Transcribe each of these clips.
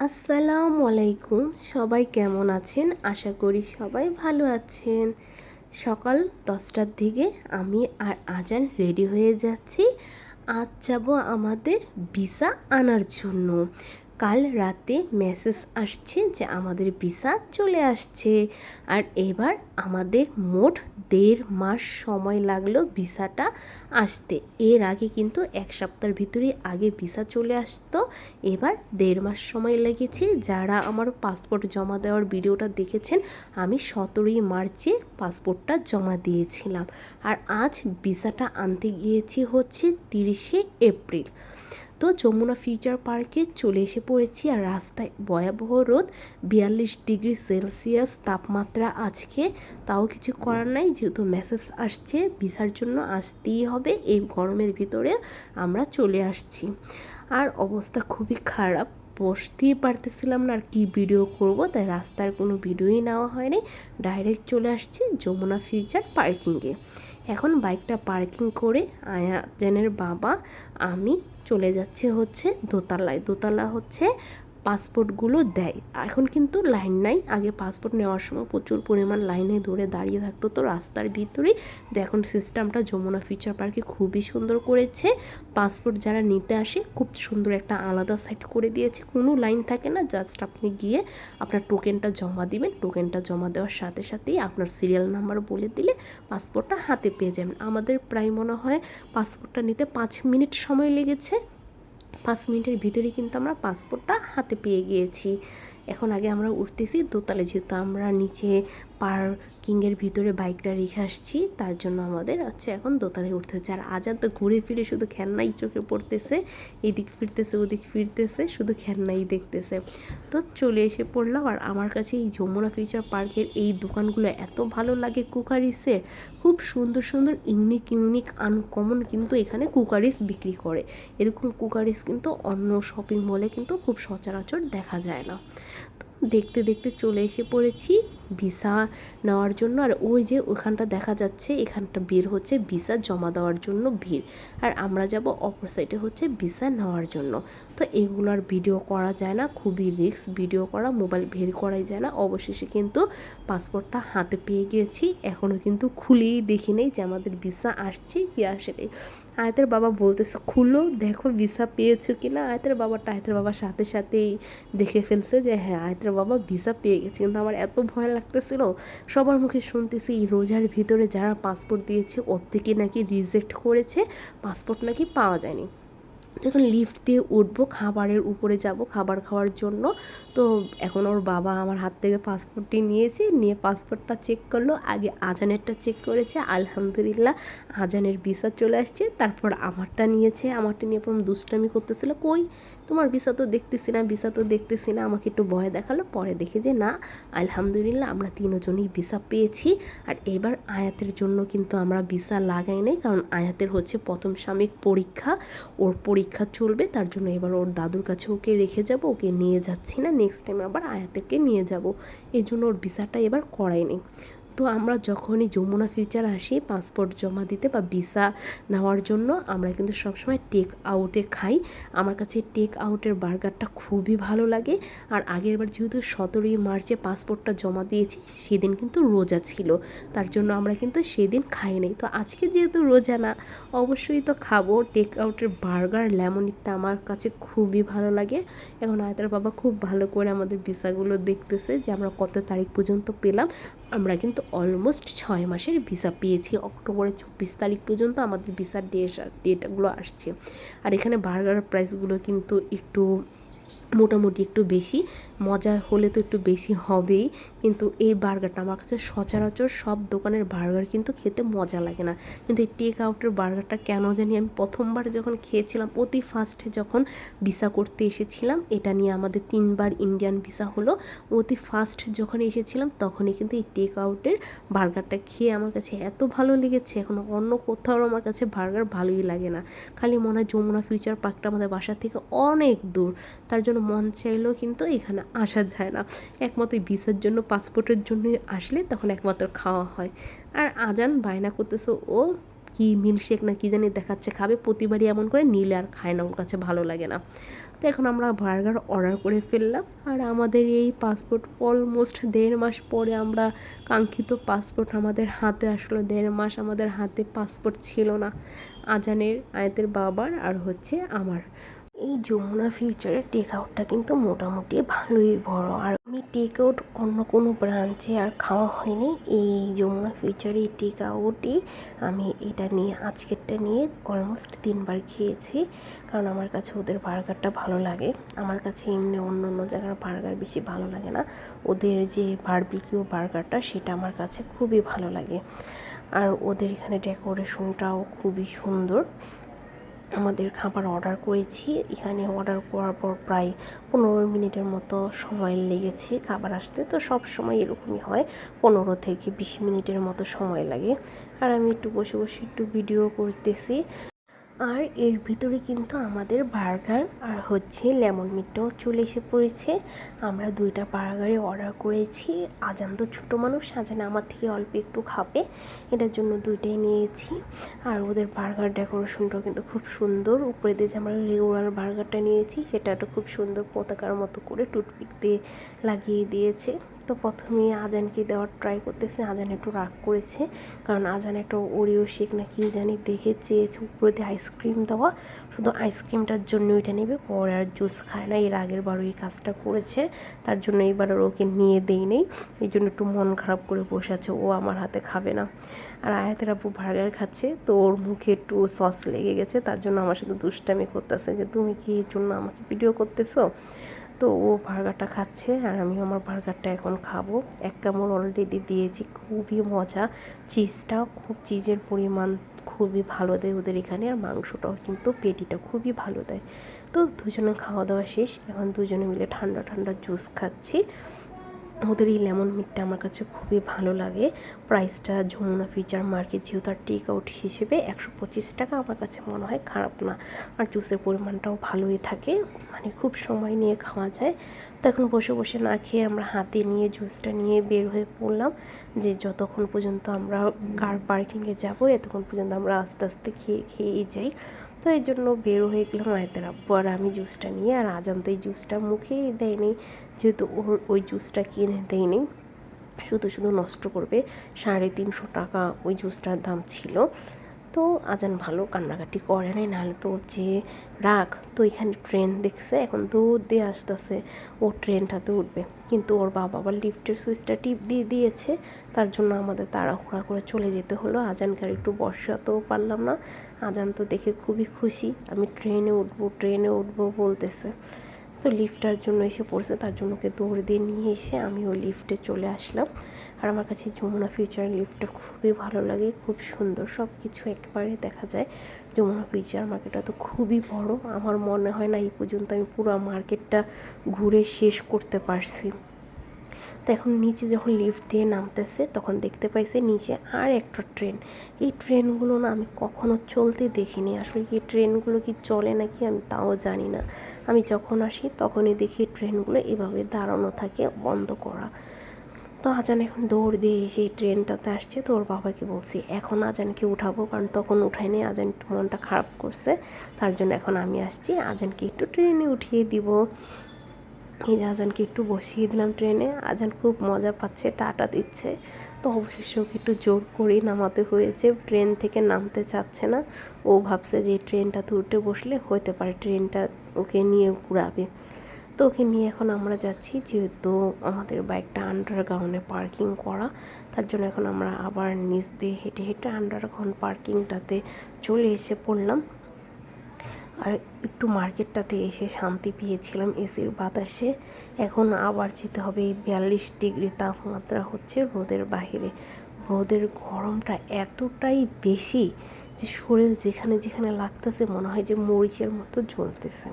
আসসালামু আলাইকুম। সবাই কেমন আছেন? আশা করি সবাই ভালো আছেন। সকাল দশটার দিকে আমি আর আজান রেডি হয়ে যাচ্ছি। আজ যাব আমাদের ভিসা আনার জন্য। কাল রাতে মেসেজ আসছে যে আমাদের ভিসা চলে আসছে। আর এবার আমাদের মোট দেড় মাস সময় লাগল ভিসাটা আসতে। এর আগে কিন্তু এক সপ্তাহের ভিতরে আগে ভিসা চলে আসতো। এবার দেড় মাস সময় লেগেছে। যারা আমার পাসপোর্ট জমা দেওয়ার ভিডিওটা দেখেছেন, আমি সতেরোই মার্চে পাসপোর্টটা জমা দিয়েছিলাম। আর আজ ভিসাটা আনতে গিয়েছি হচ্ছে তিরিশে এপ্রিল। তো যমুনা ফিউচার পার্কে চলে এসে পড়েছি আর রাস্তায় ভয়াবহ রোদ, বিয়াল্লিশ ডিগ্রি সেলসিয়াস তাপমাত্রা আজকে। তাও কিছু করার নাই, যেহেতু মেসেজ আসছে, ভিসার জন্য আসতেই হবে, এই গরমের ভিতরে আমরা চলে আসছি। আর অবস্থা খুবই খারাপ, বসতেই পারতেছিলাম না আর কি ভিডিও করব, তাই রাস্তার কোনো ভিডিওই নেওয়া হয়নি। ডাইরেক্ট চলে আসছি যমুনা ফিউচার পার্কিংয়ে। এখন বাইকটা পার্কিং করে আয়াজেনের বাবা আমি চলে যাচ্ছে হচ্ছে দোতলায়। দোতলা হচ্ছে পাসপোর্টগুলো দেয়। এখন কিন্তু লাইন নাই। আগে পাসপোর্ট নেওয়ার সময় প্রচুর পরিমাণ লাইনে ধরে দাঁড়িয়ে থাকতো তো রাস্তার ভিতরেই। তো এখন সিস্টেমটা যমুনা ফিউচার পার্কে খুবই সুন্দর করেছে। পাসপোর্ট যারা নিতে আসে, খুব সুন্দর একটা আলাদা সাইট করে দিয়েছে। কোনো লাইন থাকে না জাস্ট আপনি গিয়ে আপনার টোকেনটা জমা দিবেন। টোকেনটা জমা দেওয়ার সাথে সাথেই আপনার সিরিয়াল নাম্বার বলে দিলে পাসপোর্টটা হাতে পেয়ে যাবেন। আমাদের প্রায় মনে হয় পাসপোর্টটা নিতে পাঁচ মিনিট সময় লেগেছে। পাঁচ মিনিটের ভিতরেই কিন্তু আমরা পাসপোর্টটা হাতে পেয়ে গিয়েছি। এখন আগে আমরা উঠতেছি দোতলে যেহেতু আমরা নিচে পার্কিংয়ের ভিতরে বাইকটা রেখে আসছি, তার জন্য আমাদের হচ্ছে এখন দোতলায় উঠতে হচ্ছে। আর আজাদ তো ঘুরে ফিরে শুধু খেলনাই চোখে পড়তেছে, এদিক ফিরতেছে, ওদিক ফিরতেছে, শুধু খেলনাই দেখতেছে। তো চলে এসে পড়লাম, আর আমার কাছে এই যমুনা ফিউচার পার্কের এই দোকানগুলো এত ভালো লাগে কুকারিসের খুব সুন্দর সুন্দর, ইউনিক ইউনিক আনকমন কিন্তু এখানে কুকারিস বিক্রি করে। এরকম কুকারিস কিন্তু অন্য শপিং মলে কিন্তু খুব সচরাচর দেখা যায় না। দেখতে দেখতে চলে এসে পড়েছি। ভিসা নেওয়ার জন্য। আর ওই যে ওখানটা দেখা যাচ্ছে, এখানটা ভিড় হচ্ছে, ভিসা জমা দেওয়ার জন্য ভিড়। আর আমরা যাব অপর সাইডে হচ্ছে ভিসা নেওয়ার জন্য। তো এগুলোর ভিডিও করা যায় না, খুবই রিস্ক ভিডিও করা মোবাইল বের করাই যায় না। অবশেষে কিন্তু পাসপোর্টটা হাতে পেয়ে গিয়েছি এখনও কিন্তু খুলেই দেখি নেই যে আমাদের ভিসা আসছে কি আসে আয়তের বাবা বলতেছে, খুলো, দেখো ভিসা পেয়েছ কি না আয়তের বাবাটা, আয়তের বাবার সাথে সাথেই দেখে ফেলছে যে হ্যাঁ আয়তের বাবা ভিসা পেয়ে গেছে। কিন্তু আমার এত ভয় লাগতেছিল, সবার মুখে শুনতেছি এই রোজার ভিতরে যারা পাসপোর্ট দিয়েছে ওর থেকে নাকি রিজেক্ট করেছে পাসপোর্ট নাকি পাওয়া যায়নি। এখন লিফট দিয়ে উঠবো, খাবারের উপরে যাব, খাবার খাওয়ার জন্য। তো এখন ওর বাবা আমার হাত থেকে পাসপোর্টটি নিয়েছে, নিয়ে পাসপোর্টটা চেক করল, আগে আজানেরটা চেক করেছে, আলহামদুলিল্লাহ আজানের ভিসা চলে আসছে। তারপর আমারটা নিয়েছে, আমারটা নিয়ে প্রথম দুষ্টামি করতেছিল, কই? তোমার ভিসা তো দেখতেছি না, ভিসা তো দেখতেছি না, আমাকে একটু ভয় দেখাল, পরে দেখে যে না, আলহামদুলিল্লাহ আমরা তিনজনই ভিসা পেয়েছি। আর এবার আয়াতের জন্য কিন্তু আমরা ভিসা লাগাই নাই, কারণ আয়াতের হচ্ছে প্রথম সাময়িক পরীক্ষা, ওর পরীক্ষা চলবে, তার জন্য এবার ওর দাদুর কাছে ওকে রেখে যাব, ওকে নিয়ে যাচ্ছি না নেক্সট টাইম আবার আয়াতেরকে নিয়ে যাব। এই জন্য ওর ভিসাটা এবার করায়নি তো আমরা যখনই যমুনা ফিউচার আসি পাসপোর্ট জমা দিতে বা ভিসা নেওয়ার জন্য আমরা কিন্তু সবসময় টেক আউটে খাই। আমার কাছে টেক আউটের বার্গারটা খুবই ভালো লাগে। আর আগের বার যেহেতু সতেরোই মার্চে পাসপোর্টটা জমা দিয়েছি, সেদিন কিন্তু রোজা ছিল। তার জন্য আমরা কিন্তু সেদিন খাই নাই। তো আজকে যেহেতু রোজা না, অবশ্যই তো খাব। টেক আউটের বার্গার লেমনিকটা আমার কাছে খুবই ভালো লাগে। এখন আয়তার বাবা খুব ভালো করে আমাদের ভিসাগুলো দেখতেছে যে আমরা কত তারিখ পর্যন্ত পেলাম। আমরা কিন্তু অলমোস্ট ছয় মাসের ভিসা পেয়েছি। অক্টোবরের চব্বিশ তারিখ পর্যন্ত আমাদের ভিসার ডেট ডেটগুলো আসছে। আর এখানে বার্গার প্রাইসগুলো কিন্তু একটু মোটামুটি একটু বেশি। মজা হলে তো একটু বেশি হবেই। কিন্তু এই বার্গারটা আমার কাছে সচরাচর সব দোকানের বার্গার কিন্তু খেতে মজা লাগে না। কিন্তু এই টেক আউটের বার্গারটা কেন জানি আমি প্রথমবার যখন খেয়েছিলাম, অতি ফার্স্টে যখন ভিসা করতে এসেছিলাম, এটা নিয়ে আমাদের তিনবার ইন্ডিয়ান ভিসা হলো। অতি ফার্স্ট যখন এসেছিলাম, তখনই কিন্তু এই টেক আউটের বার্গারটা খেয়ে আমার কাছে এত ভালো লেগেছে। এখন অন্য কোথাও আমার কাছে বার্গার ভালোই লাগে না। খালি মনে হয় যমুনা ফিউচার পার্কটা আমাদের বাসা থেকে অনেক দূর। তার জন্য মন চাইলেও কিন্তু এখানে আসা যায় না। একমাত্র ভিসার জন্য, পাসপোর্টের জন্যই আসলে তখন একমাত্র খাওয়া হয়। আর আজান বায়না করতেছে, ও কি মিল্কশেক না কি জানি দেখাচ্ছে, খাবে, প্রতিবারই এমন করে নিলে আর খায় না, ওর কাছে ভালো লাগে না। তো এখন আমরা বার্গার অর্ডার করে ফেললাম। আর আমাদের এই পাসপোর্ট অলমোস্ট দেড় মাস পরে আমরা কাঙ্ক্ষিত পাসপোর্ট আমাদের হাতে আসলো। দেড় মাস আমাদের হাতে পাসপোর্ট ছিল না। আজানের, আয়াতের বাবার আর হচ্ছে আমার। এই যমুনা ফিউচারের টেক আউটটা কিন্তু মোটামুটি ভালোই বড়। আর আমি টেক আউট অন্য কোনো ব্রাঞ্চে আর খাওয়া হয়নি। এই যমুনা ফিউচারে এই টেক আউটই আমি এটা নিয়ে, আজকেরটা নিয়ে অলমোস্ট তিনবার খেয়েছি। কারণ আমার কাছে ওদের বার্গারটা ভালো লাগে। আমার কাছে এমনি অন্য অন্য জায়গার বার্গার বেশি ভালো লাগে না। ওদের যে বারবিকিউ বার্গারটা সেটা আমার কাছে খুবই ভালো লাগে। আর ওদের এখানে ডেকোরেশনটাও খুবই সুন্দর। আমাদের খাবার অর্ডার করেছি। এখানে অর্ডার করার পর প্রায় পনেরো মিনিটের মতো সময় লেগেছে খাবার আসতে। তো সব সময় এরকমই হয়, পনেরো থেকে বিশ মিনিটের মতো সময় লাগে। আর আমি একটু বসে বসে একটু ভিডিও করতেছি। আর এর ভিতরে কিন্তু আমাদের বার্গার আর হচ্ছে লেমন মিটটাও চলে এসে পড়েছে। আমরা দুইটা বার্গারে অর্ডার করেছি। আজান তো ছোটো মানুষ, আজান আমার থেকে অল্প একটু খাবে। এটার জন্য দুইটাই নিয়েছি। আর ওদের বার্গার ডেকোরেশনটাও কিন্তু খুব সুন্দর। উপরে দিয়ে যে আমরা রেগুলার বার্গারটা নিয়েছি, সেটা একটা খুব সুন্দর পতাকার মতো করে টুথপিক দিয়ে লাগিয়ে দিয়েছে। তো প্রথমে আজানকে দেওয়ার ট্রাই করতেছে, আজান একটু রাগ করেছে, কারণ আজান একটা ওরিও শেক না কি জানি দেখে চেয়েছে, উপরে দিয়ে আইসক্রিম দেওয়া, শুধু আইসক্রিমটার জন্য ওইটা নেবে, পরে আর জুস খায় না, এর আগের বারও এই কাজটা করেছে, তার জন্য এইবার ওকে নিয়ে দেই নেই, এই জন্য একটু মন খারাপ করে বসে আছে, ও আমার হাতে খাবে না। আর আয়াতের আপু বার্গার খাচ্ছে, তো ওর মুখে একটু সস লেগে গেছে, তার জন্য আমার সাথে দুষ্টামি করতেছে যে, তুমি কি এর জন্য আমাকে ভিডিও করতেছো? তো ও বার্গারটা খাচ্ছে আর আমি আমার বার্গারটা এখন খাব। এক কামড় অলরেডি দিয়েছি, খুবই মজা। চিজটাও খুব চিজের পরিমাণ খুবই ভালো দেয় ওদের এখানে আর মাংসটাও কিন্তু পেটিটা খুবই ভালো দেয়। তো দুজনে খাওয়া দাওয়া শেষ, এখন দুজনে মিলে ঠান্ডা ঠান্ডা জুস খাচ্ছি। ওদের এই লেমন মিটটা আমার কাছে খুবই ভালো লাগে। প্রাইসটা যমুনা ফিচার মার্কেট যেহেতু তার টেক আউট হিসেবে একশো পঁচিশ টাকা আমার কাছে মনে হয়, খারাপ না। আর জুসের পরিমাণটাও ভালোই থাকে মানে খুব সময় নিয়ে খাওয়া যায়। তো এখন বসে বসে না খেয়ে আমরা হাতে নিয়ে জুসটা নিয়ে বের হয়ে পড়লাম যে যতক্ষণ পর্যন্ত আমরা কার পার্কিংয়ে যাব, এতক্ষণ পর্যন্ত আমরা আস্তে আস্তে খেয়ে, খেয়েই যাই। তো এই জন্য বের হয়ে গেলাম আয়তের আর আমি জুসটা নিয়ে আর আজান তো এই জুসটা মুখেই দেয়নি, যেহেতু ওর ওই জুসটা কিনে দেয়নি। শুধু শুধু নষ্ট করবে সাড়ে তিনশো টাকা ওই জুসটার দাম ছিল। তো আজান ভালো, কান্নাকাটি করে নাই, নাহলে তো যে রাগ, তো এখানে ট্রেন দেখছে, এখন দৌড় দিয়ে আসতেছে ও ট্রেনটাতে উঠবে কিন্তু ওর বাবা আবার লিফটের সুইচটা টিপ দিয়ে দিয়েছে, তার জন্য আমাদের তাড়াহুড়া করে চলে যেতে হলো। আজানকে আর একটু বসাতেও পারলাম না। আজান তো দেখে খুবই খুশি, আমি ট্রেনে উঠবো ট্রেনে উঠবো বলতেছে। তো লিফটার জন্য এসে পড়ছে, তার জন্য ওকে দৌড় দিয়ে নিয়ে এসে আমি ওই লিফটে চলে আসলাম। আর আমার কাছে যমুনা ফিউচার লিফটটা খুবই ভালো লাগে, খুব সুন্দর সব কিছু একবারে দেখা যায়। যমুনা ফিউচার মার্কেটটা তো খুবই বড়, আমার মনে হয় না এই পর্যন্ত আমি পুরো মার্কেটটা ঘুরে শেষ করতে পারছি। তো এখন নিচে যখন লিফট দিয়ে নামতেছে, তখন দেখতে পাইছে নিচে আর একটা ট্রেন এই ট্রেনগুলো না আমি কখনো চলতে দেখিনি। আসলে কি ট্রেনগুলো কি চলে নাকি আমি তাও জানি না। আমি যখন আসি তখনই দেখি ট্রেনগুলো এভাবে দাঁড়ানো থাকে বন্ধ করা। তো আজান এখন দৌড় দিয়ে এসে ট্রেনটাতে আসছে। তো ওর বাবাকে বলছি, এখন আজানকে উঠাবো। কারণ তখন উঠায়নি আজান একটু মনটা খারাপ করছে। তার জন্য এখন আমি আসছি, আজানকে একটু ট্রেনে উঠিয়ে দিব। এই যে আজানকে একটু বসিয়ে দিলাম ট্রেনে। আজান খুব মজা পাচ্ছে, টাটা দিচ্ছে। তো অবশেষে ওকে একটু জোর করেই নামাতে হয়েছে। ট্রেন থেকে নামতে চাচ্ছে না। ও ভাবছে যে ট্রেনটাতে উঠে বসলে হতে পারে, ট্রেনটা ওকে নিয়ে ঘুরাবে। তো ওকে নিয়ে এখন আমরা যাচ্ছি যেহেতু আমাদের বাইকটা আন্ডারগ্রাউন্ডে পার্কিং করা। তার জন্য এখন আমরা আবার নিচ দিয়ে হেঁটে হেঁটে আন্ডারগ্রাউন্ড পার্কিংটাতে চলে এসে পড়লাম। আর একটু মার্কেটটাতে এসে শান্তি পেয়েছিলাম, এসির বাতাসে। এখন আবার যেতে হবে, এই বিয়াল্লিশ ডিগ্রি তাপমাত্রা হচ্ছে রোদের বাহিরে। রোদের গরমটা এতটাই বেশি যে শরীর যেখানে যেখানে লাগতেছে মনে হয় যে মরিচের মতো জ্বলতেছে।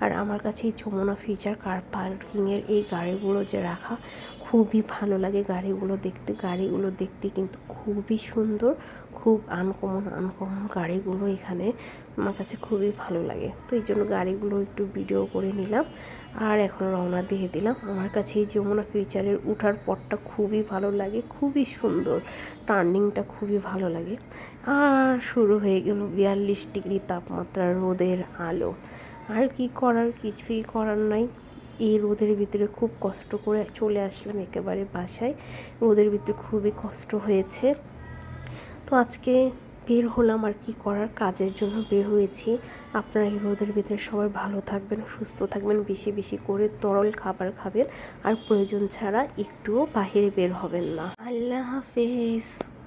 আর আমার কাছে এই যমুনা ফিচার কার পার্কিংয়ের এই গাড়িগুলো যে রাখা খুবই ভালো লাগে গাড়িগুলো দেখতে। গাড়িগুলো দেখতে কিন্তু খুবই সুন্দর, খুব আনকমন আনকমন গাড়িগুলো এখানে আমার কাছে খুবই ভালো লাগে। তো এই জন্য গাড়িগুলো একটু ভিডিও করে নিলাম আর এখন রওনা দিয়ে দিলাম। আমার কাছে এই যমুনা ফিউচারের উঠার পরটা খুবই ভালো লাগে, খুবই সুন্দর টার্নিংটা খুবই ভালো লাগে। আর শুরু হয়ে গেল বিয়াল্লিশ ডিগ্রি তাপমাত্রা রোদের আলো। আর কি করার? কিছুই করার নাই। এই রোদের ভিতরে খুব কষ্ট করে চলে আসলাম একেবারে বাসায়। রোদের ভিতরে খুবই কষ্ট হয়েছে। তো আজকে বের হলাম আর কি করার কাজের জন্য বের হয়েছি। আপনারা এই রোদের ভিতরে সবাই ভালো থাকবেন, সুস্থ থাকবেন, বেশি বেশি করে তরল খাবার খাবেন। আর প্রয়োজন ছাড়া একটুও বাহিরে বের হবেন না। আল্লাহ হাফেজ।